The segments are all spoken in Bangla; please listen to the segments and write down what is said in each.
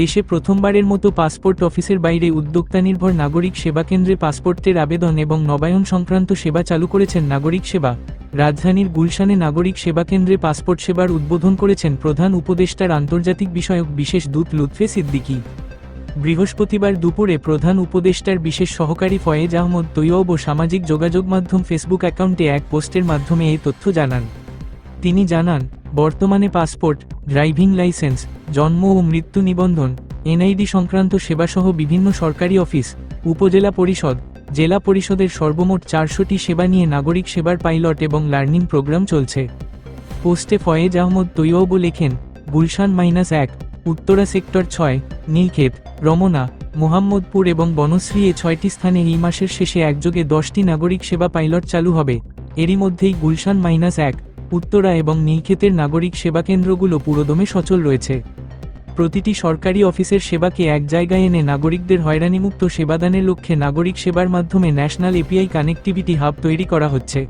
দেশে প্রথমবারের মতো পাসপোর্ট অফিসের বাইরে উদ্যোক্তা নির্ভর নাগরিক সেবা কেন্দ্রে পাসপোর্টের আবেদন এবং নবায়ন সংক্রান্ত সেবা চালু করেছেন নাগরিক সেবা। রাজধানীর গুলশানে নাগরিক সেবা কেন্দ্রে পাসপোর্ট সেবার উদ্বোধন করেছেন প্রধান উপদেষ্টার আন্তর্জাতিক বিষয়ক বিশেষ দূত লুৎফে সিদ্দিকী। বৃহস্পতিবার দুপুরে প্রধান উপদেষ্টার বিশেষ সহকারী ফয়েজ আহমদ তৈয়ব ও সামাজিক যোগাযোগ মাধ্যম ফেসবুক অ্যাকাউন্টে এক পোস্টের মাধ্যমে এই তথ্য জানান। তিনি জানান বর্তমানে পাসপোর্ট, ড্রাইভিং লাইসেন্স, জন্ম ও মৃত্যু নিবন্ধন, এনআইডি সংক্রান্ত সেবাসহ বিভিন্ন সরকারি অফিস, উপজেলা পরিষদ, জেলা পরিষদের সর্বমোট চারশোটি সেবা নিয়ে নাগরিক সেবার পাইলট এবং লার্নিং প্রোগ্রাম চলছে। পোস্টে ফয়েজ আহমদ তৈয়ব লেখেন, গুলশান মাইনাস এক, উত্তরা সেক্টর ছয়, নীলক্ষেত, রমনা, মোহাম্মদপুর এবং বনশ্রী এ ছয়টি স্থানে এই মাসের শেষে একযোগে দশটি নাগরিক সেবা পাইলট চালু হবে। এরই মধ্যেই গুলশান মাইনাস এক উত্তরা এবং নীলক্ষেতের নাগরিক সেবা কেন্দ্রগুলো পুরোদমে সচল রয়েছে। প্রতিটি সরকারি অফিসের সেবাকে এক জায়গায় এনে নাগরিকদের হয়রানিমুক্ত সেবাদানের লক্ষ্যে নাগরিক সেবার মাধ্যমে ন্যাশনাল এপিআই কানেক্টিভিটি হাব তৈরি করা হচ্ছে।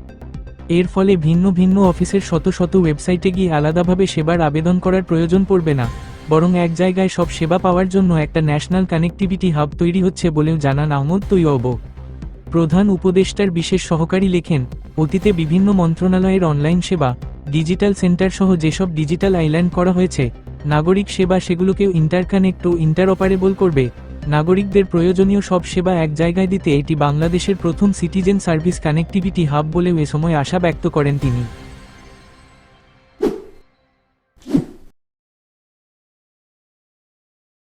এর ফলে ভিন্ন ভিন্ন অফিসের শত শত ওয়েবসাইটে গিয়ে আলাদাভাবে সেবার আবেদন করার প্রয়োজন পড়বে না, বরং এক জায়গায় সব সেবা পাওয়ার জন্য একটা ন্যাশনাল কানেক্টিভিটি হাব তৈরি হচ্ছে বলেও জানান আহমদ তৈয়ব প্রধান উপদেষ্টার বিশেষ সহকারী লেখেন, অতীতে বিভিন্ন মন্ত্রণালয়ের অনলাইন সেবা, ডিজিটাল সেন্টার সহ যেসব ডিজিটাল আইল্যান্ড করা হয়েছে, নাগরিক সেবা সেগুলোকেও ইন্টারকানেক্ট ও ইন্টারঅপারেবল করবে। নাগরিকদের প্রয়োজনীয় সব সেবা এক জায়গায় দিতে এটি বাংলাদেশের প্রথম সিটিজেন সার্ভিস কানেক্টিভিটি হাব বলেও এ সময় আশা ব্যক্ত করেন তিনি।